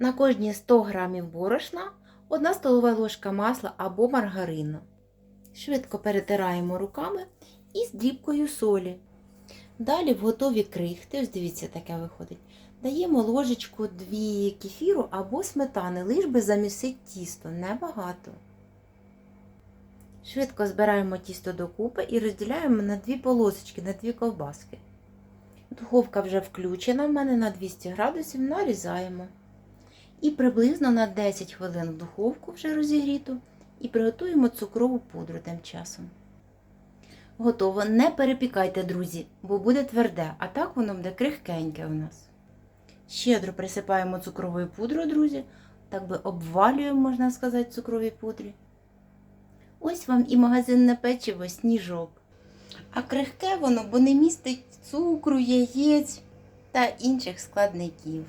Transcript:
На кожні 100 г борошна 1 столова ложка масла або маргарину. Швидко перетираємо руками і з дрібкою солі. Далі в готові крихти, ось дивіться, таке виходить. Даємо ложечку дві кефіру або сметани, лиш би замісити тісто, небагато. Швидко збираємо тісто докупи і розділяємо на дві полосочки, на дві ковбаски. Духовка вже включена в мене на 200 градусів, нарізаємо. І приблизно на 10 хвилин в духовку вже розігріту і приготуємо цукрову пудру тим часом. Готово. Не перепікайте, друзі, бо буде тверде, а так воно буде крихкеньке у нас. Щедро присипаємо цукровою пудрою, друзі, так би обвалюємо, можна сказати, цукровій пудрі. Ось вам і магазинне печиво сніжок. А крихке воно, бо не містить цукру, яєць та інших складників.